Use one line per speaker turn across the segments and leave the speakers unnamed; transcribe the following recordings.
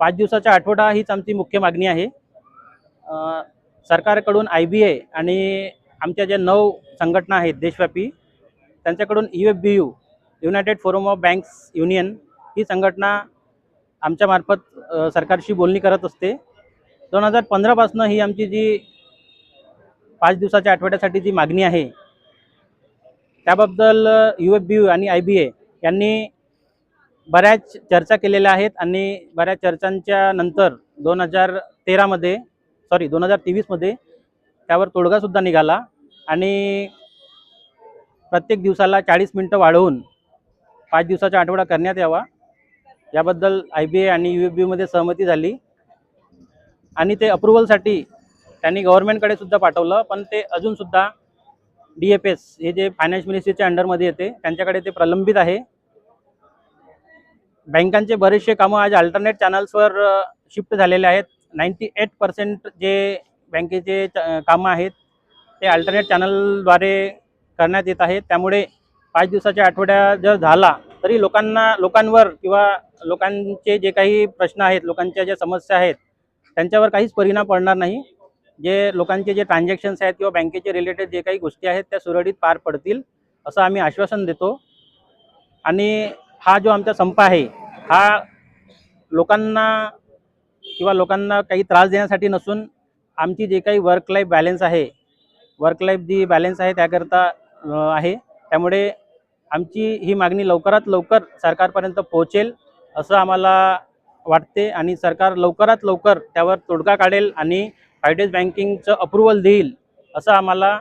पाच दिवसाचा आठवडा हीच आमची मुख्य मागणी आहे. सरकारकडून आय बी ए आणि आमच्या ज्या नऊ संघटना आहेत देशव्यापी त्यांच्याकडून U F B U United Forum of Banks Union ही संघटना आमच्यामार्फत सरकारशी बोलणी करत असते. दोन हजार पंधरापासून ही आमची जी पाच दिवसाच्या आठवड्यासाठी जी मागणी आहे त्याबद्दल यू एफ बी यू आणि आय बी ए यांनी बऱ्याच चर्चा केलेल्या आहेत आणि बऱ्याच चर्चांच्या नंतर दोन हजार तेरामध्ये सॉरी दोन हजार तेवीसमध्ये त्यावर तोडगासुद्धा निघाला आणि प्रत्येक दिवसाला चाळीस मिनटं वाढवून पाच दिवसाचा आठवडा करण्यात यावा. याबद्दल आय बी ए आणि यू एफ बी यूमध्ये सहमती झाली आणि ते अप्रुव्हलसाठी त्यांनी गव्हर्नमेंटकडे सुद्धा पाठवलं पण ते अजूनसुद्धा डी एफ एस हे जे फायनान्स मिनिस्ट्रीच्या अंडरमध्ये येते त्यांच्याकडे ते प्रलंबित आहे. बँकांचे बरेचसे कामं आज अल्टरनेट चॅनल्सवर शिफ्ट झालेले आहेत. नाईंटी एट पर्सेंट जे बँकेचे च- कामं आहेत ते अल्टरनेट चॅनलद्वारे करण्यात येत आहेत. त्यामुळे पाच दिवसाच्या आठवड्या जर झाला तरी लोकांना लोकांवर किंवा लोकांचे जे काही प्रश्न आहेत लोकांच्या ज्या समस्या आहेत त्यांच्यावर काहीच परिणाम पडणार नाही. जे लोकांचे जे ट्रान्झॅक्शन्स आहेत किंवा बँकेचे रिलेटेड जे काही गोष्टी आहेत त्या सुरळीत पार पडतील असं आम्ही आश्वासन देतो. आणि हा जो आमचा संप आहे हा लोकांना किंवा लोकांना काही त्रास देण्यासाठी नसून आमची जे काही वर्क लाईफ बॅलन्स आहे वर्क लाईफ जी बॅलन्स आहे त्याकरता आहे. त्यामुळे आमची ही मागणी लवकरात लवकर सरकारपर्यंत पोहोचेल असं आम्हाला वाटते आणि सरकार लवकरात लवकर त्यावर तोडगा काढेल आणि फायडेज बँकिंगचं अप्रुव्हल देईल असं आम्हाला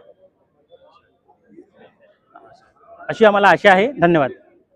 अशी आम्हाला आशा आहे. धन्यवाद.